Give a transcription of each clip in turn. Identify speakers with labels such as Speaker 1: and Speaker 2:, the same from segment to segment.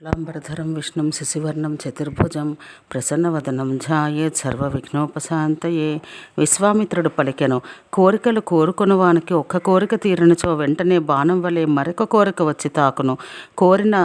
Speaker 1: శుక్లాంబరధరం విష్ణుం శశివర్ణం చతుర్భుజం ప్రసన్నవదనం ఝాయేత్ సర్వవిఘ్నోపశాంతయే. విశ్వామిత్రుడు పలికెను కోరికలు కోరుకునవానికి ఒక్క కోరిక తీరినచో వెంటనే బాణం వలె మరొక కోరిక వచ్చి తాకును. కోరిన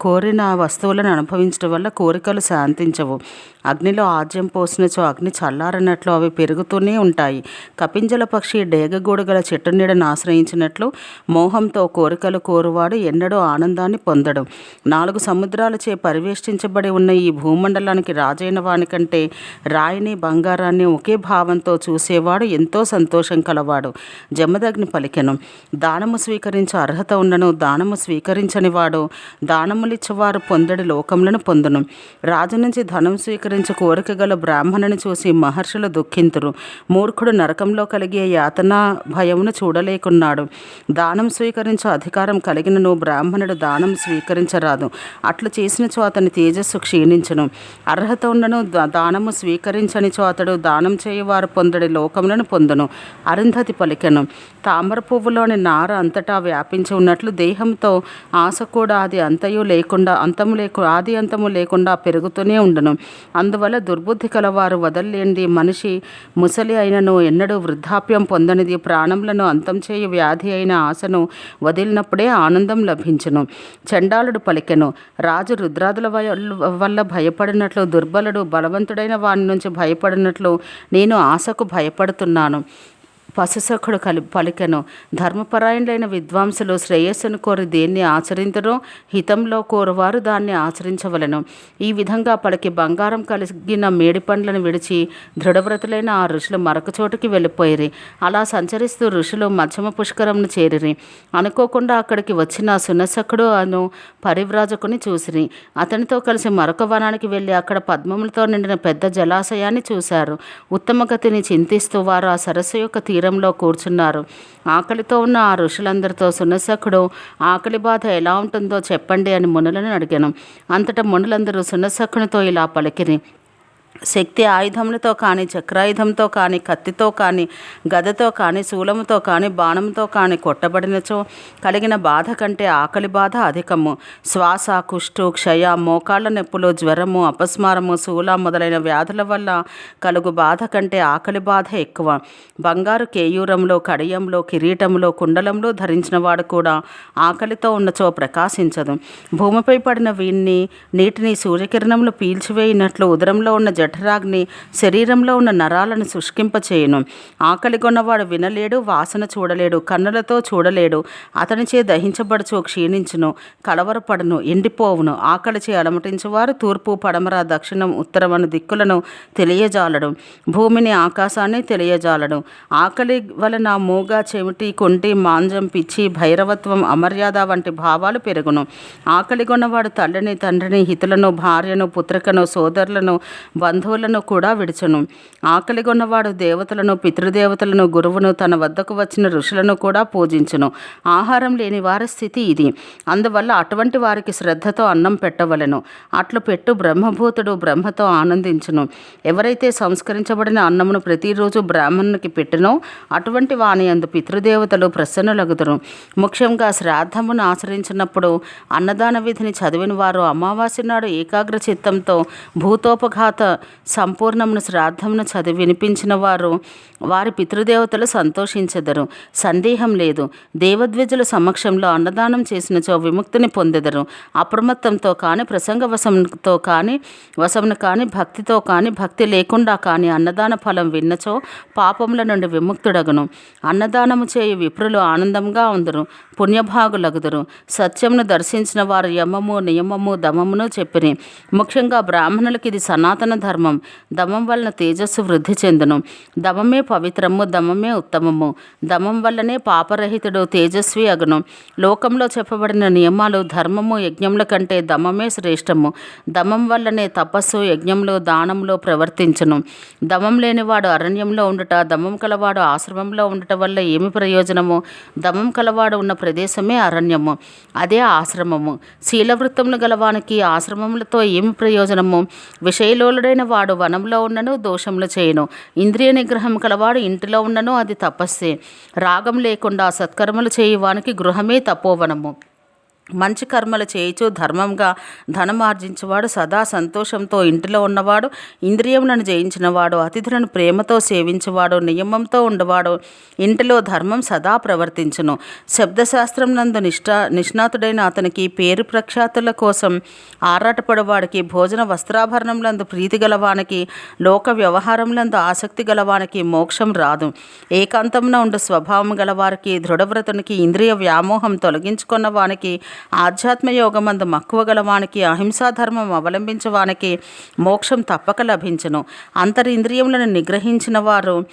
Speaker 1: కోరిన వస్తువులను అనుభవించడం వల్ల కోరికలు శాంతించవు. అగ్నిలో ఆజ్యం పోసినచో అగ్ని చల్లారనట్లు అవి పెరుగుతూనే ఉంటాయి. కపింజల పక్షి డేగగూడు గల చెట్టు నీడను ఆశ్రయించినట్లు మోహంతో కోరికలు కోరువాడు ఎన్నడూ ఆనందాన్ని పొందడం. నాలుగు సముద్రాలచే పరివేష్టించబడి ఉన్న ఈ భూమండలానికి రాజైన వానికంటే రాయిని బంగారాన్ని ఒకే భావంతో చూసేవాడు ఎంతో సంతోషం కలవాడు. జమదగ్ని పలికెను. దానము స్వీకరించే అర్హత ఉన్నను దానము స్వీకరించని వాడు దానములిచ్చేవారు పొందడి లోకములను పొందును. రాజు నుంచి ధనం స్వీకరించి కోరిక గల బ్రాహ్మణుని చూసి మహర్షులు దుఃఖింతురు. మూర్ఖుడు నరకంలో కలిగే యాతన భయమును చూడలేకున్నాడు. దానం స్వీకరించే అధికారం కలిగినను బ్రాహ్మణుడు దానం స్వీకరించరాదు. అట్లు చేసినచో అతని తేజస్సు క్షీణించును. అర్హత ఉండను దానము స్వీకరించనిచో అతడు దానం చేయవారు పొందడి లోకములను పొందును. అరుంధతి పలికెను. తామర పువ్వులోని నార అంతటా వ్యాపించి ఉన్నట్లు దేహంతో ఆశ కూడా అది అంతయు లేకుండా అంతము లేకు ఆది అంతము లేకుండా పెరుగుతూనే ఉండను. అందువల్ల దుర్బుద్ధి కలవారు వదల్లేనిది మనిషి ముసలి అయినను ఎన్నడూ వృద్ధాప్యం పొందనిది ప్రాణములను అంతం చేయు వ్యాధి అయిన ఆశను వదిలినప్పుడే ఆనందం లభించును. చండాలుడు పలికెను రాజు రుద్రాదుల వల్ల భయపడినట్లు దుర్బలుడు బలవంతుడైన వాని నుంచి భయపడినట్లు నేను ఆశకు భయపడుతున్నాను. పశుసఖుడు కలి పలికెను. ధర్మపరాయణులైన విద్వాంసులు శ్రేయస్సును కోరి దేన్ని ఆచరించరో హితంలో కోరువారు దాన్ని ఆచరించవలను. ఈ విధంగా పలికి బంగారం కలిగిన మేడి పండ్లను విడిచి దృఢవ్రతులైన ఆ ఋషులు మరొక చోటుకి వెళ్ళిపోయిరి. అలా సంచరిస్తూ ఋషులు మధ్యమ పుష్కరంను చేరిరి. అనుకోకుండా అక్కడికి వచ్చిన సునసకుడు అను పరివ్రాజకుని చూసిరి. అతనితో కలిసి మరొక వనానికి వెళ్ళి అక్కడ పద్మములతో నిండిన పెద్ద జలాశయాన్ని చూశారు. ఉత్తమగతిని చింతిస్తూ వారు ఆ సరస్సు యొక్క తీరంలో కూర్చున్నారు. ఆకలితో ఉన్న ఆ ఋషులందరితో సునసకుడు ఆకలి బాధ ఎలా ఉంటుందో చెప్పండి అని మునులను అడిగాను. అంతటా మునులందరూ సునసకునితో ఇలా పలికిరి శక్తి ఆయుధములతో కానీ చక్రాయుధంతో కానీ కత్తితో కానీ గదతో కానీ శూలముతో కానీ బాణంతో కానీ కొట్టబడినచో కలిగిన బాధ కంటే ఆకలి బాధ అధికము. శ్వాస కుష్టు క్షయ మోకాళ్ళ నొప్పులు జ్వరము అపస్మారము శూల మొదలైన వ్యాధుల వల్ల కలుగు బాధ కంటే ఆకలి బాధ ఎక్కువ. బంగారు కేయూరంలో కడియంలో కిరీటంలో కుండలంలో ధరించిన వాడు కూడా ఆకలితో ఉన్నచో ప్రకాశించదు. భూమిపై పడిన వీన్ని నీటిని సూర్యకిరణములు పీల్చివేయినట్లు ఉదరంలో ఉన్న జఠరాగ్ని శరీరంలో ఉన్న నరాలను శుష్కింపచేయును. ఆకలిగొన్నవాడు వినలేడు వాసన చూడలేడు కన్నులతో చూడలేడు. అతనిచే దహించబడుచు క్షీణించును కలవరపడను ఎండిపోవును. ఆకలిచే అలమటించువారు తూర్పు పడమర దక్షిణం ఉత్తరమను దిక్కులను తెలియజాలడు. భూమిని ఆకాశాన్ని తెలియజాలడు. ఆకలి వలన మూగ చెమిటి కొంటి మాంజం పిచ్చి భైరవత్వం అమర్యాద వంటి భావాలు పెరుగును. ఆకలిగొన్నవాడు తల్లిని తండ్రిని హితులను భార్యను పుత్రికను సోదరులను బంధువులను కూడా విడిచును. ఆకలిగొన్నవాడు దేవతలను పితృదేవతలను గురువును తన వద్దకు వచ్చిన ఋషులను కూడా పూజించును. ఆహారం లేని వారి స్థితి ఇది. అందువల్ల అటువంటి వారికి శ్రద్ధతో అన్నం పెట్టవలెను. అట్లు పెట్టు బ్రహ్మభూతుడు బ్రహ్మతో ఆనందించును. ఎవరైతే సంస్కరించబడిన అన్నమును ప్రతిరోజు బ్రాహ్మణునికి పెట్టినో అటువంటి వాని అందు పితృదేవతలు ప్రసన్నులగుదురు. ముఖ్యంగా శ్రాద్ధమును ఆచరించినప్పుడు అన్నదాన విధిని చదివిన వారు అమావాస్య నాడు ఏకాగ్ర చిత్తంతో భూతోపఘాత సంపూర్ణమును శ్రాద్ధమును చదివి వినిపించిన వారు వారి పితృదేవతలు సంతోషించెదరు. సందేహం లేదు. దేవద్విజుల సమక్షంలో అన్నదానం చేసినచో విముక్తిని పొందెదరు. అప్రమత్తంతో కానీ ప్రసంగ వశంతో కానీ వశమును కానీ భక్తితో కానీ భక్తి లేకుండా కానీ అన్నదాన ఫలం విన్నచో పాపముల నుండి విముక్తుడగును. అన్నదానము చేయు విప్రులు ఆనందంగా ఉందరు పుణ్యభాగులగుదురు. సత్యమును దర్శించిన వారు యమము నియమము దమమును చెప్పిరి. ముఖ్యంగా బ్రాహ్మణులకి ఇది సనాతన ధర్మం. దమం వలన తేజస్సు వృద్ధి చెందును. దమమే పవిత్రము దమమే ఉత్తమము. దమం వల్లనే పాపరహితుడు తేజస్వి అగును. లోకంలో చెప్పబడిన నియమాలు ధర్మము యజ్ఞముల కంటే దమమే శ్రేష్టము. దమం వల్లనే తపస్సు యజ్ఞంలో దానంలో ప్రవర్తించును. దమం లేనివాడు అరణ్యంలో ఉండుట దమం కలవాడు ఆశ్రమంలో ఉండట వల్ల ఏమి ప్రయోజనము? దమం కలవాడు ఉన్న ప్రదేశమే అరణ్యము. అదే ఆశ్రమము. శీలవృత్తములు గలవానికి ఆశ్రమములతో ఏమి ప్రయోజనము? విషయలోలుడైన వాడు వనంలో ఉన్నను దోషములు చేయను. ఇంద్రియ నిగ్రహం కలవాడు ఇంటిలో ఉన్నను అది తపస్సే. రాగం లేకుండా సత్కర్మలు చేయువానికి గృహమే తపోవనము. మంచి కర్మలు చేయుచు ధర్మంగా ధనం ఆర్జించేవాడు సదా సంతోషంతో ఇంటిలో ఉన్నవాడు ఇంద్రియములను జయించినవాడు అతిథులను ప్రేమతో సేవించేవాడు నియమంతో ఉండవాడు. ఇంటిలో ధర్మం సదా ప్రవర్తించును. శబ్దశాస్త్రం నందు నిష్ఠా నిష్ణాతుడైన అతనికి పేరు ప్రఖ్యాతుల కోసం ఆరాటపడవాడికి భోజన వస్త్రాభరణంలందు ప్రీతి గలవానికి లోక వ్యవహారంలందు ఆసక్తి గలవానికి మోక్షం రాదు. ఏకాంతమున ఉండే స్వభావం గలవారికి దృఢవ్రతునికి ఇంద్రియ వ్యామోహం తొలగించుకున్న వానికి ఆధ్యాత్మ యోగమందు మక్కువ గలవానికి అహింసాధర్మం అవలంబించవానికి మోక్షం తప్పక లభించును. అంతరింద్రియములను నిగ్రహించిన వారు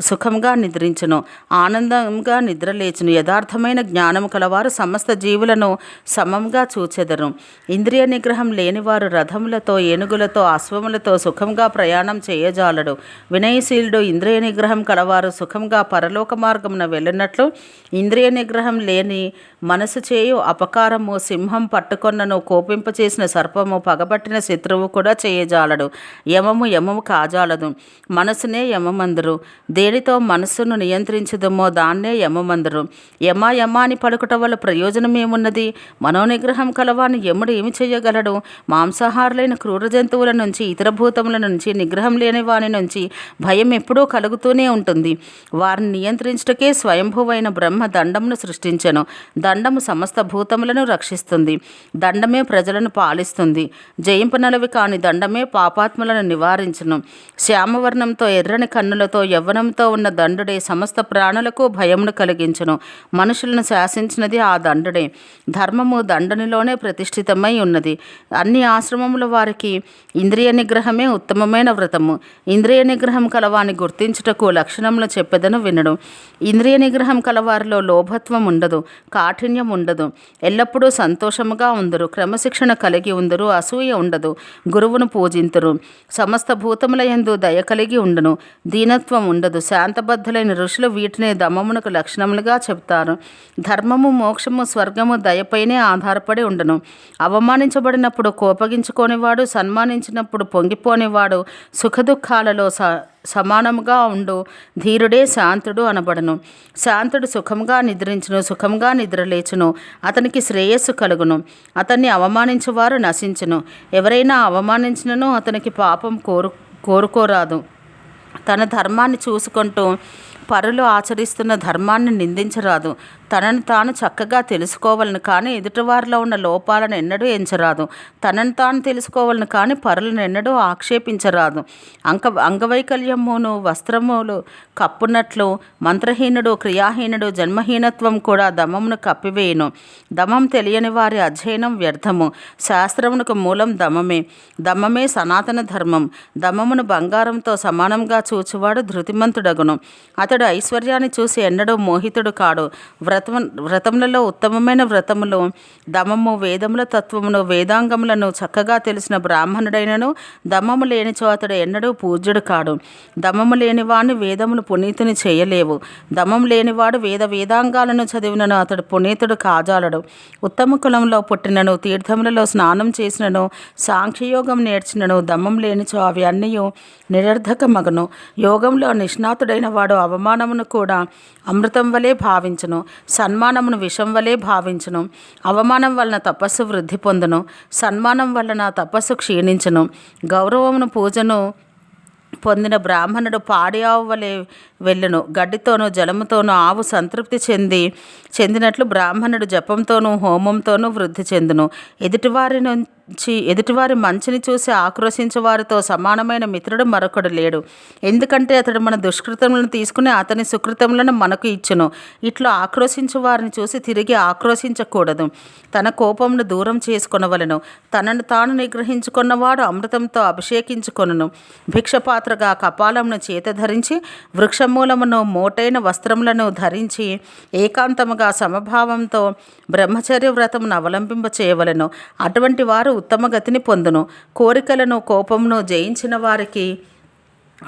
Speaker 1: సుఖంగా నిద్రించును. ఆనందంగా నిద్రలేచును. యథార్థమైన జ్ఞానము కలవారు సమస్త జీవులను సమంగా చూచెదరు. ఇంద్రియ నిగ్రహం లేనివారు రథములతో ఏనుగులతో అశ్వములతో సుఖంగా ప్రయాణం చేయజాలడు. వినయశీలుడు ఇంద్రియ నిగ్రహం కలవారు సుఖంగా పరలోక మార్గమున వెళ్ళినట్లు ఇంద్రియ నిగ్రహం లేని మనసు చేయు అహంకారము సింహం పట్టుకొన్నను కోపింపచేసిన సర్పము పగబట్టిన శత్రువు కూడా చేయజాలడు. యమము యమము కాజాలదు. మనసునే యమమందరు. దేనితో మనస్సును నియంత్రించదమో దాన్నే యమమందరు. యమ యమ అని పలుకుట వల్ల ప్రయోజనం ఏమున్నది? మనోనిగ్రహం కలవాని యముడు ఏమి చేయగలడు? మాంసాహారులైన క్రూర జంతువుల నుంచి ఇతర భూతముల నుంచి నిగ్రహం లేని వాని నుంచి భయం ఎప్పుడూ కలుగుతూనే ఉంటుంది. వారిని నియంత్రించుటకే స్వయంభువైన బ్రహ్మ దండమును సృష్టించను. దండము సమస్త ప్రజలను రక్షిస్తుంది. దండమే ప్రజలను పాలిస్తుంది. జయింపనలవి కాని దండమే పాపాత్ములను నివారించును. శ్యామవర్ణంతో ఎర్రని కన్నులతో యవ్వనంతో ఉన్న దండుడే సమస్త ప్రాణులకు భయమును కలిగించును. మనుషులను శాసించినది ఆ దండుడే. ధర్మము దండనిలోనే ప్రతిష్ఠితమై ఉన్నది. అన్ని ఆశ్రమముల వారికి ఇంద్రియ నిగ్రహమే ఉత్తమమైన వ్రతము. ఇంద్రియ నిగ్రహం కలవాని గుర్తించుటకు లక్షణములు చెప్పెదను వినడు. ఇంద్రియ నిగ్రహం కలవారిలో లోభత్వం ఉండదు కాఠిన్యం ఉండదు. ఎల్లప్పుడూ సంతోషముగా ఉందరు. క్రమశిక్షణ కలిగి ఉందరు. అసూయ ఉండదు. గురువును పూజింతురు. సమస్త భూతముల యందు దయ కలిగి ఉండును. దీనత్వం ఉండదు. శాంతబద్ధులైన ఋషులు వీటిని దమమునకు లక్షణములుగా చెప్తారు. ధర్మము మోక్షము స్వర్గము దయపైనే ఆధారపడి ఉండను. అవమానించబడినప్పుడు కోపగించుకోనివాడు సన్మానించినప్పుడు పొంగిపోనివాడు సుఖదుఖాలలో స సమానముగా ఉండు. ధీరుడే శాంతుడు అనబడును. శాంతుడు సుఖంగా నిద్రించును సుఖంగా నిద్రలేచును. అతనికి శ్రేయస్సు కలుగును. అతన్ని అవమానించువారు నశించును. ఎవరైనా అవమానించినను అతనికి పాపం కోరు కోరుకోరాదు. తన ధర్మాన్ని చూసుకుంటూ పరులు ఆచరిస్తున్న ధర్మాన్ని నిందించరాదు. తనను తాను చక్కగా తెలుసుకోవాలని కానీ ఎదుటివారిలో ఉన్న లోపాలను ఎన్నడూ ఎంచరాదు. తనను తాను తెలుసుకోవాలని కానీ పరులను ఎన్నడూ ఆక్షేపించరాదు. అంక అంగవైకల్యమును వస్త్రములు కప్పునట్లు మంత్రహీనుడు క్రియాహీనుడు జన్మహీనత్వం కూడా దమమును కప్పివేయును. దమం తెలియని వారి అధ్యయనం వ్యర్థము. శాస్త్రమునకు మూలం దమమే. దమమే సనాతన ధర్మం. దమమును బంగారంతో సమానంగా చూచువాడు ధృతిమంతుడగును. అతడు ఐశ్వర్యాన్ని చూసి ఎన్నడూ మోహితుడు కాడు. వ్రత వ్రతములలో ఉత్తమమైన వ్రతములు దమము వేదముల తత్వమును వేదాంగములను చక్కగా తెలిసిన బ్రాహ్మణుడైనను దమము లేనిచో అతడు ఎన్నడూ పూజ్యుడు కాడు. దమము లేనివాడిని వేదములు పునీతుని చేయలేవు. దమం లేనివాడు వేద వేదాంగాలను చదివినను అతడు పునీతుడు కాజాలడు. ఉత్తమ కులంలో పుట్టినను తీర్థములలో స్నానం చేసినను సాంఖ్యయోగం నేర్చినను దమం లేనిచో అవి అన్నీ నిరర్ధకమగును. యోగంలో నిష్ణాతుడైన వాడు అవమానమును కూడా అమృతం వలె భావించను. సన్మానమును విషం వలె భావించును. అవమానం వలన తపస్సు వృద్ధి పొందును. సన్మానం వలన తపస్సు క్షీణించును. గౌరవమును పూజను పొందిన బ్రాహ్మణుడు పాడి ఆవు వలె వెళ్ళును. గడ్డితోనూ జలముతోనూ ఆవు సంతృప్తి చెంది చెందినట్లు బ్రాహ్మణుడు జపంతోనూ హోమంతోనూ వృద్ధి చెందును. ఎదుటివారి నుంచి ఎదుటివారి మంచిని చూసి ఆక్రోశించేవారితో సమానమైన మిత్రుడు మరొకడు లేడు. ఎందుకంటే అతడు మన దుష్కృతములను తీసుకుని అతని సుకృతములను మనకు ఇచ్చును. ఇట్లా ఆక్రోశించే వారిని చూసి తిరిగి ఆక్రోశించకూడదు. తన కోపమును దూరం చేసుకొనవలను. తనను తాను నిగ్రహించుకున్నవాడు అమృతంతో అభిషేకించుకొనును. భిక్షపాత్రగా కపాలమును చేత ధరించి వృక్షమూలమును మోటైన వస్త్రములను ధరించి ఏకాంతముగా సమభావంతో బ్రహ్మచర్య వ్రతమును అవలంబింప చేయవలను అటువంటి వారు ఉత్తమ గతిని పొందును. కోరికలను కోపమును జయించిన వారికి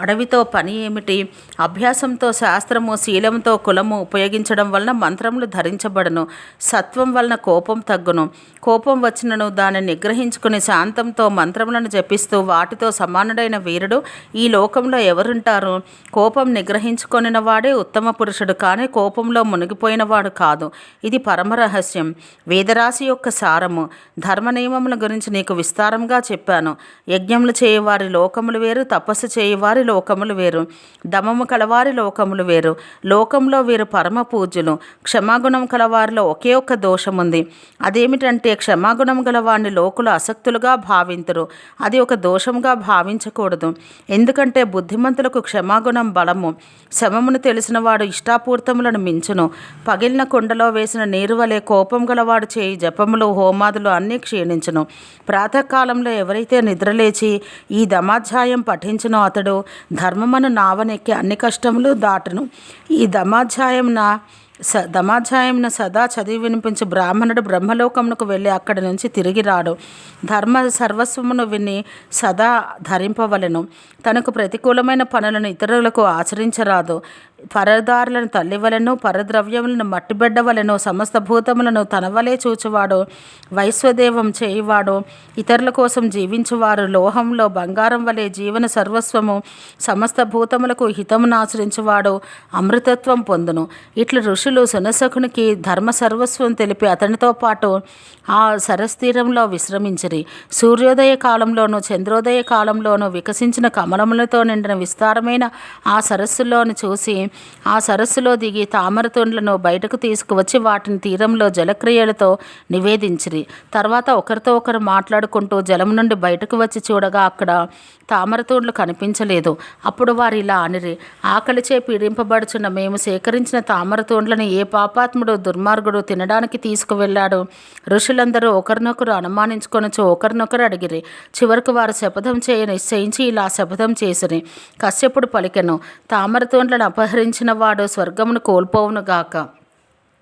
Speaker 1: అడవితో పని ఏమిటి? అభ్యాసంతో శాస్త్రము శీలంతో కులము ఉపయోగించడం వలన మంత్రములు ధరించబడను. సత్వం వలన కోపం తగ్గును. కోపం వచ్చినను దానిని నిగ్రహించుకుని శాంతంతో మంత్రములను జపిస్తూ వాటితో సమానుడైన వీరుడు ఈ లోకంలో ఎవరుంటారు? కోపం నిగ్రహించుకొనిన వాడే ఉత్తమ పురుషుడు కానీ కోపంలో మునిగిపోయిన వాడు కాదు. ఇది పరమ రహస్యం. వేదరాశి యొక్క సారము. ధర్మ నియమముల గురించి నీకు విస్తారంగా చెప్పాను. యజ్ఞములు చేయవారి లోకములు వేరు తపస్సు చేయవారి లోకములు వేరు. దమము కలవారి లోకములు వేరు. లోకంలో వీరు పరమ పూజ్యులు క్షమాగుణం కలవారిలో ఒకే ఒక్క దోషముంది. అదేమిటంటే క్షమాగుణం గలవాడిని లోకులు అసక్తులుగా భావింతురు. అది ఒక దోషంగా భావించకూడదు. ఎందుకంటే బుద్ధిమంతులకు క్షమాగుణం బలము. శమమును తెలిసిన వాడు ఇష్టాపూర్తములను మించును. పగిలిన కుండలో వేసిన నీరు వలె కోపం గలవాడు చేయి జపములు హోమాదులు అన్నీ క్షీణించును. ప్రాతకాలంలో ఎవరైతే నిద్రలేచి ఈ దమాధ్యాయం పఠించినో అతడు ధర్మమను నావనెక్కి అన్ని కష్టములు దాటును. ఈ దమాధ్యాయం స దమాధ్యాయంను సదా చదివి వినిపించి బ్రాహ్మణుడు బ్రహ్మలోకమునకు వెళ్ళి అక్కడి నుంచి తిరిగి రాడు. ధర్మ సర్వస్వమును విని సదా ధరింపవలెను. తనకు ప్రతికూలమైన పనులను ఇతరులకు ఆచరించరాదు. పరదారులను తల్లివలను పరద్రవ్యములను మట్టిబెడ్డవలను సమస్త భూతములను తనవలే చూచువాడు వైశ్వదేవం చేయువాడు ఇతరుల కోసం జీవించువారు లోహంలో బంగారం వలె జీవన సర్వస్వము సమస్త భూతములకు హితమును ఆచరించువాడు అమృతత్వం పొందును. ఇట్లు ఋషులు సునసకునికి ధర్మ సర్వస్వం తెలిపి అతనితో పాటు ఆ సరస్తీరంలో విశ్రమించిరి. సూర్యోదయ కాలంలోనూ చంద్రోదయ కాలంలోనూ వికసించిన కమలములతో నిండిన విస్తారమైన ఆ సరస్సులోను చూసి ఆ సరస్సులో దిగి తామరతుండ్లను బయటకు తీసుకువచ్చి వాటిని తీరంలో జలక్రియలతో నివేదించిరి. తర్వాత ఒకరితో ఒకరు మాట్లాడుకుంటూ జలం నుండి బయటకు వచ్చి చూడగా అక్కడ తామరతోడ్లు కనిపించలేదు. అప్పుడు వారు ఇలా అనిరి ఆకలిచే పీడింపబడుచున్న మేము సేకరించిన తామరతోండ్లను ఏ పాపాత్ముడు దుర్మార్గుడు తినడానికి తీసుకువెళ్ళాడు ఋషులందరూ ఒకరినొకరు అనుమానించుకొనొచ్చు ఒకరినొకరు అడిగిరి. చివరకు వారు శపథం చేయ నిశ్చయించి ఇలా శపథం చేసిరి. కశ్యపుడు పలికెను తామరతోండ్లను అపహరించిన వాడు స్వర్గమును కోల్పోవును గాక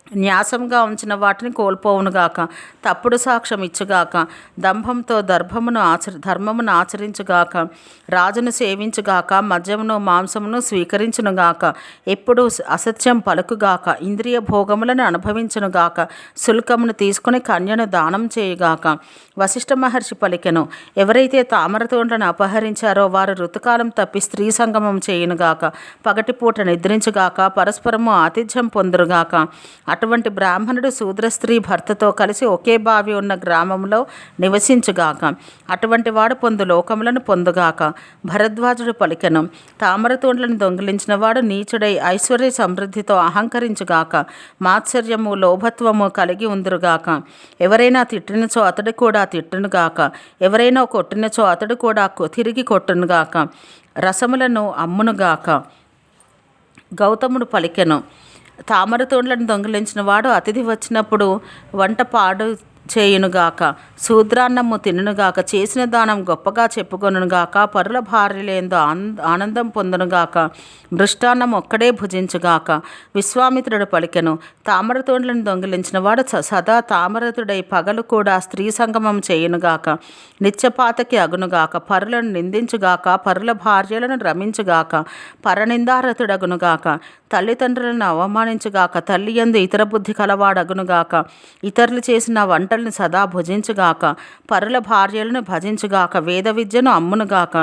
Speaker 1: న్యాసంగా ఉంచిన వాటిని కోల్పోవునుగాక తప్పుడు సాక్ష్యం ఇచ్చుగాక దంభంతో దర్భమును ఆచరి ధర్మమును ఆచరించుగాక రాజును సేవించుగాక మద్యమును మాంసమును స్వీకరించునుగాక ఎప్పుడు అసత్యం పలుకుగాక ఇంద్రియ భోగములను అనుభవించునుగాక శుల్కమును తీసుకుని కన్యను దానం చేయుగాక వశిష్ఠ మహర్షి పలికెను ఎవరైతే తామరతోండను అపహరించారో వారు ఋతుకాలం తప్పి స్త్రీ సంగమం చేయునుగాక పగటిపూట నిద్రించుగాక పరస్పరము ఆతిథ్యం పొందురుగాక అటువంటి బ్రాహ్మణుడు శూద్ర స్త్రీ భర్తతో కలిసి ఒకే బావి ఉన్న గ్రామంలో నివసించుగాక. అటువంటి వాడు పొందు లోకములను పొందుగాక. భరద్వాజుడు పలికెను. తామరతోండ్లను దొంగిలించిన వాడు నీచుడై ఐశ్వర్య సమృద్ధితో అహంకరించుగాక. మాత్సర్యము లోభత్వము కలిగి ఉందిరుగాక. ఎవరైనా తిట్టినచో అతడు కూడా తిట్టునుగాక. ఎవరైనా కొట్టినచో అతడు కూడా తిరిగి కొట్టునుగాక. రసములను అమ్మునుగాక. గౌతముడు పలికెను. తామర తోండ్లను దొంగిలించిన వాడు అతిథి వచ్చినప్పుడు వంట పాడు చేయునుగాక. శూద్రాన్నము తిననుగాక. చేసిన దానం గొప్పగా చెప్పుకొనుగాక పరుల భార్యలేందో ఆనందం పొందునుగాక. మృష్టాన్నం ఒక్కడే భుజించుగాక. విశ్వామిత్రుడు పలికెను. తామరతోండ్లను దొంగిలించిన వాడు స- సదా తామరతుడై పగలు కూడా స్త్రీ సంగమం చేయునుగాక. నిత్యపాతకి అగునుగాక. పరులను నిందించుగాక. పరుల భార్యలను రమించుగాక. పరనిందారతుడగునుగాక. తల్లిదండ్రులను అవమానించుగాక. తల్లి యందు ఇతర బుద్ధి కలవాడగునుగాక. ఇతరులు చేసిన వంట వంటల్ని సదా భుజించుగాక పరుల భార్యలను భజించుగాక వేద విద్యను అమ్మునుగాక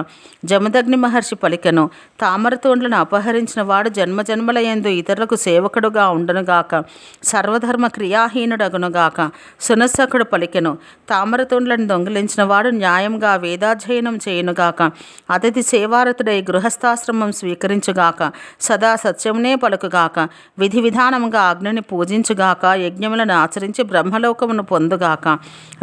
Speaker 1: జమదగ్ని మహర్షి పలికెను. తామరతోండ్లను అపహరించిన వాడు జన్మజన్మల ఇతరులకు సేవకుడుగా ఉండనుగాక సర్వధర్మ క్రియాహీనుడగునుగాక సునస్సకుడు పలికెను. తామరతోండ్లను దొంగిలించిన వాడు న్యాయంగా వేదాధ్యయనం చేయునుగాక అతిథి సేవారతుడై గృహస్థాశ్రమం స్వీకరించుగాక సదా సత్యమునే పలుకుగాక విధి విధానముగా అగ్నిని పూజించుగాక యజ్ఞములను ఆచరించి బ్రహ్మలోకమును పొందుగాక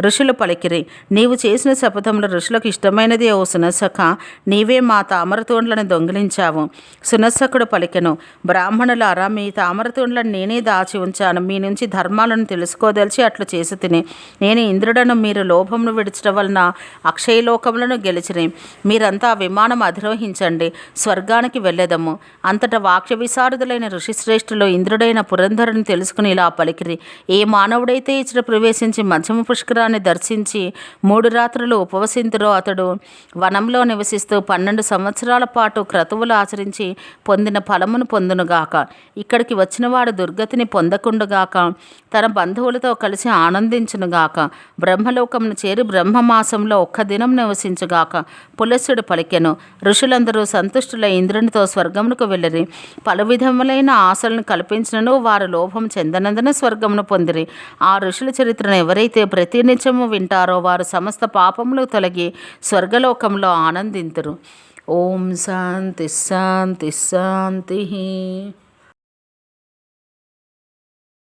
Speaker 1: ఋషులు పలికిరి నీవు చేసిన శపథంలో ఋషులకు ఇష్టమైనదే ఓ సునసక నీవే మా తామరతోండ్లను దొంగిలించావు. సునస్సకుడు పలికెను బ్రాహ్మణులారా మీ తామరతోండ్లను నేనే దాచి ఉంచాను. మీ నుంచి ధర్మాలను తెలుసుకోదలిచి అట్లు చేసి తిని నేను ఇంద్రుడను మీరు లోభమును విడిచడం వలన అక్షయలోకములను గెలిచిరి. మీరంతా విమానం అధిరోహించండి స్వర్గానికి వెళ్ళేదము. అంతటా వాక్య విశారదులైన ఋషిశ్రేష్ఠులు ఇంద్రుడైన పురంధరుని తెలుసుకుని ఇలా పలికిరి ఏ మానవుడైతే ఇచ్చిన ప్రవేశించి మధ్యమ పుష్కరాన్ని దర్శించి మూడు రాత్రులు ఉపవసింతురో అతడు. వనంలో నివసిస్తూ పన్నెండు సంవత్సరాల పాటు క్రతువులు ఆచరించి పొందిన ఫలమును పొందునుగాక. ఇక్కడికి వచ్చినవాడు దుర్గతిని పొందకుండుగాక. తన బంధువులతో కలిసి ఆనందించునుగాక. బ్రహ్మలోకమును చేరి బ్రహ్మమాసంలో ఒక్క దినం నివసించుగాక. పులస్సుడు పలికెను. ఋషులందరూ సంతుష్టులై ఇంద్రునితో స్వర్గమునకు వెళ్ళిరి. పలు విధములైన ఆశలను కల్పించినను వారు లోభం చెందనందున స్వర్గమును పొందిరి. ఆ ఋషుల చరిత్రను ఎవరు ఎవరైతే ప్రతినిత్యము వింటారో వారు సమస్త పాపములు తొలగి స్వర్గలోకంలో ఆనందింతురు. ఓం శాంతి శాంతి శాంతి.